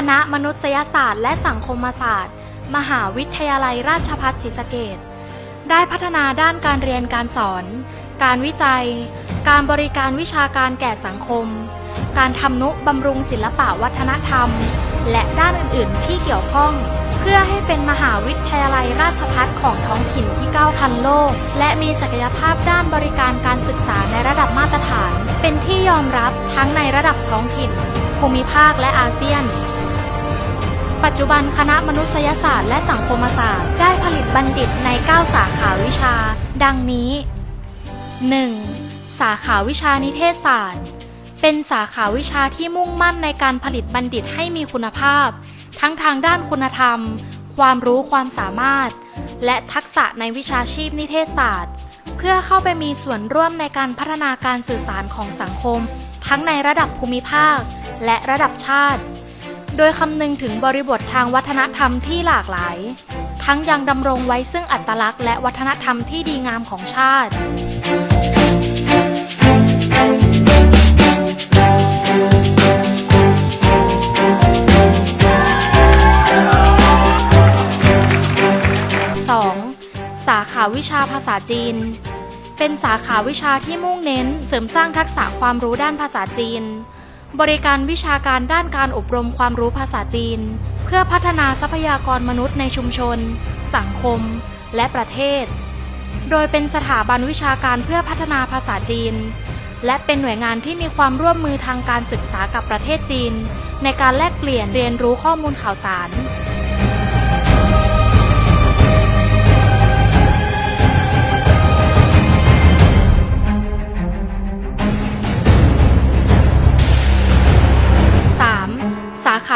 คณะมนุษยศาสตร์และสังคมศาสตร์ มหาวิทยาลัยราชภัฏศรีสะเกษได้พัฒนาด้านการเรียนการสอน การวิจัย การบริการวิชาการแก่สังคม การทำนุบำรุงศิลปะวัฒนธรรม และด้านอื่นๆ ที่เกี่ยวข้อง เพื่อให้เป็นมหาวิทยาลัยราชภัฏของท้องถิ่นที่ก้าวทันโลก และมีศักยภาพด้านบริการการศึกษาในระดับมาตรฐาน เป็นที่ยอมรับทั้งในระดับท้องถิ่น ภูมิภาคและอาเซียน ปัจจุบันคณะมนุษยศาสตร์และสังคมศาสตร์ ได้ผลิตบัณฑิตใน 9 สาขาวิชา ดังนี้ 1. สาขาวิชานิเทศศาสตร์ เป็นสาขาวิชาที่มุ่งมั่นในการผลิตบัณฑิตให้มีคุณภาพ ทั้งทางด้านคุณธรรม ความรู้ความสามารถ และทักษะในวิชาชีพนิเทศศาสตร์ เพื่อเข้าไปมีส่วนร่วมในการพัฒนาการสื่อสารของสังคม ทั้งในระดับภูมิภาค และระดับชาติ โดยคำนึงถึงบริบททางวัฒนธรรมที่หลากหลาย ทั้งยังดำรงไว้ซึ่งอัตลักษณ์และวัฒนธรรมที่ดีงามของชาติสาขาวิชาภาษาจีน เป็นสาขาวิชาที่มุ่งเน้นเสริมสร้างทักษะความรู้ด้านภาษาจีน บริการวิชาการด้านการอบรมความรู้ภาษาจีน เพื่อพัฒนาทรัพยากรมนุษย์ในชุมชน สังคม และประเทศ โดยเป็นสถาบันวิชาการเพื่อพัฒนาภาษาจีน และเป็นหน่วยงานที่มีความร่วมมือทางการศึกษากับประเทศจีน ในการแลกเปลี่ยนเรียนรู้ข้อมูลข่าวสาร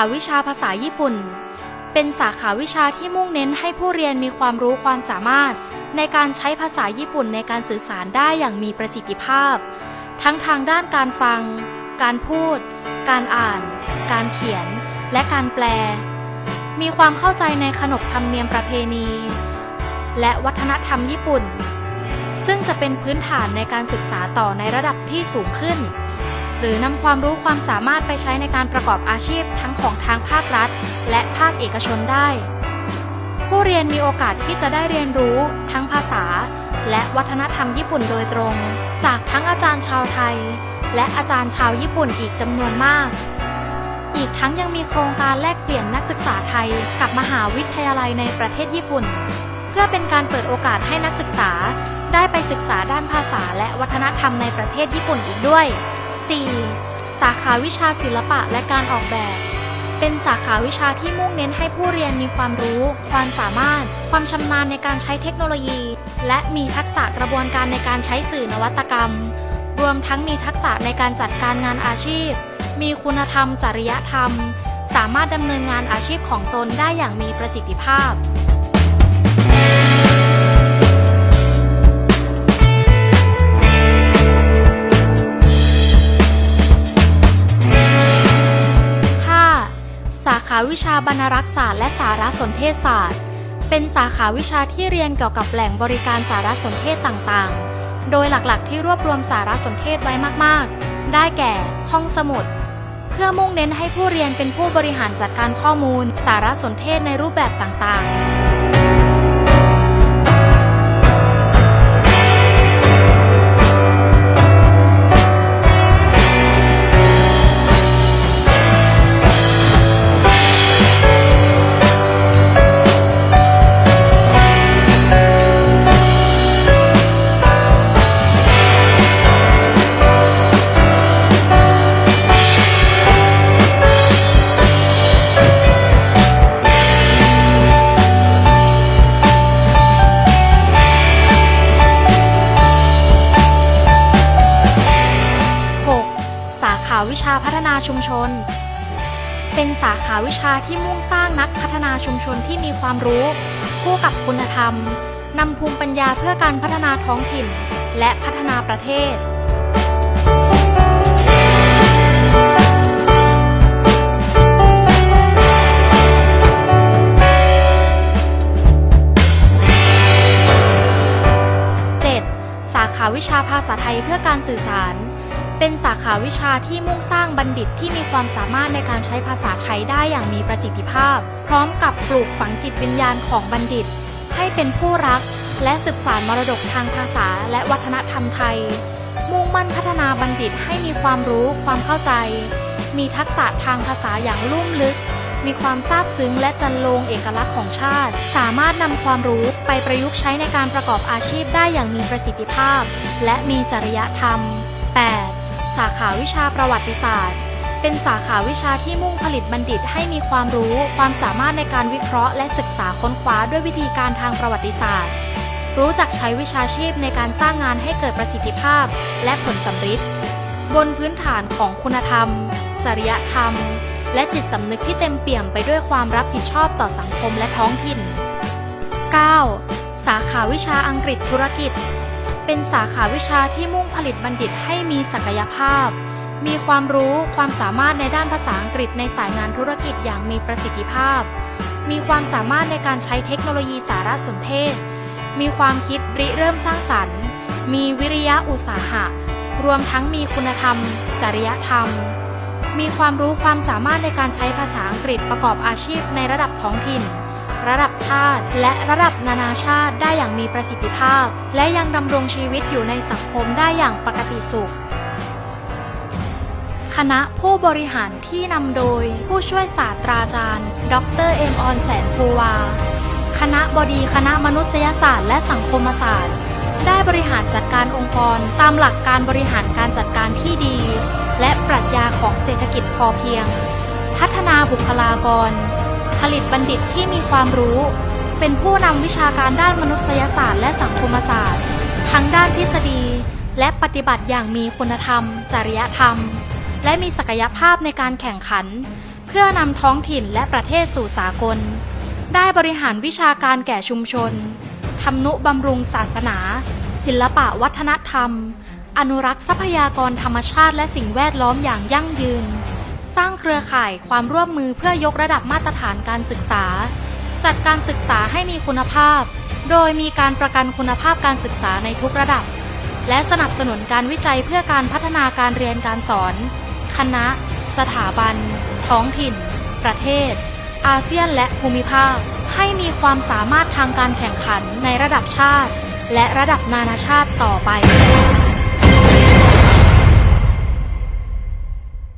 ขาวิชาภาษาญี่ปุ่น เป็นสาขาวิชาที่มุ่งเน้นให้ผู้เรียนมีความรู้ความสามารถ ในการใช้ภาษาญี่ปุ่นในการสื่อสารได้อย่างมีประสิทธิภาพ ทั้งทางด้านการฟัง การพูด การอ่าน การเขียน และการแปล มีความเข้าใจในขนบธรรมเนียมประเพณี และวัฒนธรรมญี่ปุ่น ซึ่งจะเป็นพื้นฐานในการศึกษาต่อในระดับที่สูงขึ้น หรือนำความรู้ความสามารถไปใช้ในการประกอบอาชีพทั้งของทางภาครัฐ และภาคเอกชนได้ ผู้เรียนมีโอกาสที่จะได้เรียนรู้ ทั้งภาษา และวัฒนธรรมญี่ปุ่นโดยตรง จากทั้งอาจารย์ชาวไทย และอาจารย์ชาวญี่ปุ่นอีกจำนวนมาก อีกทั้งยังมีโครงการแลกเปลี่ยนนักศึกษาไทยกับมหาวิทยาลัยในประเทศญี่ปุ่น เพื่อเป็นการเปิดโอกาสให้นักศึกษาได้ไปศึกษาด้านภาษาและวัฒนธรรมในประเทศญี่ปุ่นอีกด้วย 4. สาขาวิชาศิลปะและการออกแบบ เป็นสาขาวิชาที่มุ่งเน้นให้ผู้เรียนมีความรู้ ความสามารถ ความชำนาญในการใช้เทคโนโลยี และมีทักษะกระบวนการในการใช้สื่อนวัตกรรม รวมทั้งมีทักษะในการจัดการงานอาชีพ มีคุณธรรม จริยธรรม สามารถดำเนินงานอาชีพของตนได้อย่างมีประสิทธิภาพ วิชาบรรณรักษศาสตร์และสารสนเทศศาสตร์ เป็นสาขาวิชาที่เรียนเกี่ยวกับแหล่งบริการสารสนเทศต่างๆ โดยหลักๆ ที่รวบรวมสารสนเทศไว้มากๆ ได้แก่ ห้องสมุด เพื่อมุ่งเน้นให้ผู้เรียนเป็นผู้บริหารจัดการข้อมูล สารสนเทศในรูปแบบต่างๆ ชุมชน เป็นสาขาวิชาที่มุ่งสร้างนักพัฒนาชุมชนที่มีความรู้ คู่กับคุณธรรมนำภูมิปัญญาเพื่อการพัฒนาท้องถิ่น และพัฒนาประเทศสาขาวิชาภาษาไทยเพื่อการสื่อสาร เป็นสาขาวิชาที่มุ่งสร้างบัณฑิตที่มีความสามารถในการใช้ภาษาไทยได้อย่างมีประสิทธิภาพ พร้อมกับปลูกฝังจิตวิญญาณของบัณฑิต ให้เป็นผู้รัก และสืบสานมรดกทางภาษาและวัฒนธรรมไทย มุ่งมั่นพัฒนาบัณฑิตให้มีความรู้ความเข้าใจ มีทักษะทางภาษาอย่างลุ่มลึก มีความซาบซึ้งและจันลงเอกลักษณ์ของชาติ สามารถนำความรู้ไปประยุกต์ใช้ในการประกอบอาชีพได้อย่างมีประสิทธิภาพ และมีจริยธรรม 8. สาขาวิชาประวัติศาสตร์ เป็นสาขาวิชาที่มุ่งผลิตบัณฑิตให้มีความรู้ ความสามารถในการวิเคราะห์และศึกษาค้นคว้าด้วยวิธีการทางประวัติศาสตร์ รู้จักใช้วิชาชีพในการสร้างงานให้เกิดประสิทธิภาพ และผลสำฤทธิ์บนพื้นฐานของคุณธรรม จริยธรรม และจิตสำนึกที่เต็มเปี่ยมไปด้วยความรับผิดชอบต่อสังคมและท้องถิ่น 9. สาขาวิชาอังกฤษธุรกิจ เป็นสาขาวิชาที่มุ่งผลิตบัณฑิตให้มีศักยภาพ มีความรู้ความสามารถในด้านภาษาอังกฤษในสายงานธุรกิจอย่างมีประสิทธิภาพ มีความสามารถในการใช้เทคโนโลยีสารสนเทศ มีความคิดริเริ่มสร้างสรรค์ มีวิริยะอุตสาหะ รวมทั้งมีคุณธรรม จริยธรรม มีความรู้ความสามารถในการใช้ภาษาอังกฤษประกอบอาชีพในระดับท้องถิ่น ระดับชาติ และระดับนานาชาติได้อย่างมีประสิทธิภาพ และยังดำรงชีวิตอยู่ในสังคมได้อย่างปกติสุข คณะผู้บริหารที่นำโดยผู้ช่วยศาสตราจารย์ ดรเอมออนแสนภูวา คณะบดีคณะมนุษยศาสตร์และสังคมศาสตร์ ได้บริหารจัดการองค์กรตามหลักการบริหารการจัดการที่ดี และปรัชญาของเศรษฐกิจพอเพียง พัฒนาบุคลากร ผลิตบัณฑิตที่มีความรู้ เป็นผู้นำวิชาการด้านมนุษยศาสตร์และสังคมศาสตร์ ทั้งด้านทฤษฎี และปฏิบัติอย่างมีคุณธรรม จริยธรรม และมีศักยภาพในการแข่งขัน เพื่อนำท้องถิ่นและประเทศสู่สากล ได้บริหารวิชาการแก่ชุมชนทำนุบำรุงศาสนา ศิลปะวัฒนธรรม อนุรักษ์ทรัพยากรธรรมชาติและสิ่งแวดล้อมอย่างยั่งยืน สร้างเครือข่ายความร่วมมือเพื่อยกระดับมาตรฐานการศึกษา จัดการศึกษาให้มีคุณภาพ โดยมีการประกันคุณภาพการศึกษาในทุกระดับ และสนับสนุนการวิจัยเพื่อการพัฒนาการเรียนการสอน คณะ สถาบัน ท้องถิ่น ประเทศ อาเซียนและภูมิภาค ให้มีความสามารถทางการแข่งขันในระดับชาติ และระดับนานาชาติต่อไป